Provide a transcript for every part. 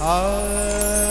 啊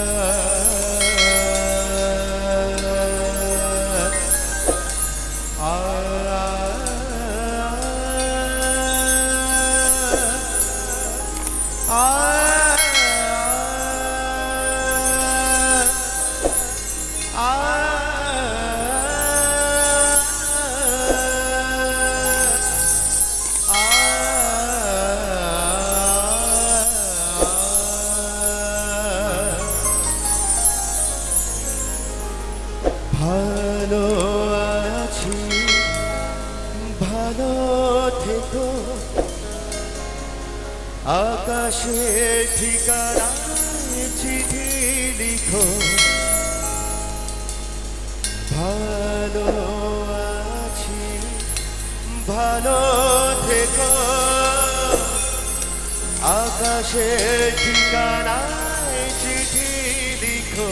ভালো আছি, ভালো থেকো। আকাশের ঠিকানা চিঠি লিখো। ভালো আছি, ভালো থেকো। আকাশের ঠিকানা চিঠি লিখো।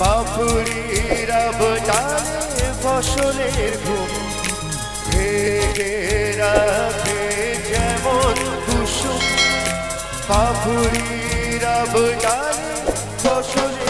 পাপুড়ির আবদারে ফসলের ঘুম রাখে যেমন কুসুম। রব আবদারে ফসলের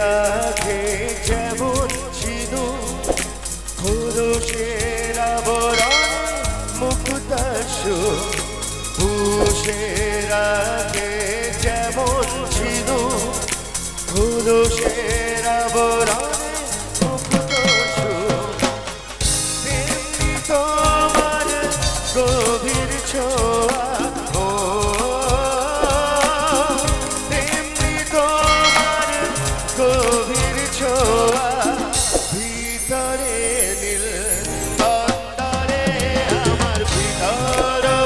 রাখে যেমন ছিল খোলসের আবরণ মুক্তাস। বুঝে রাখে যেমন খোলসের আবরণ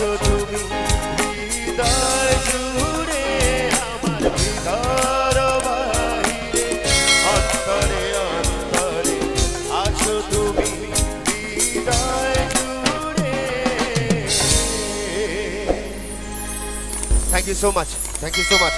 আছো তুমি হৃদয় জুড়ে আমার ভিতর বাহিরে অন্তরে অন্তরে আছো তুমি হৃদয় জুড়ে thank you so much thank you so much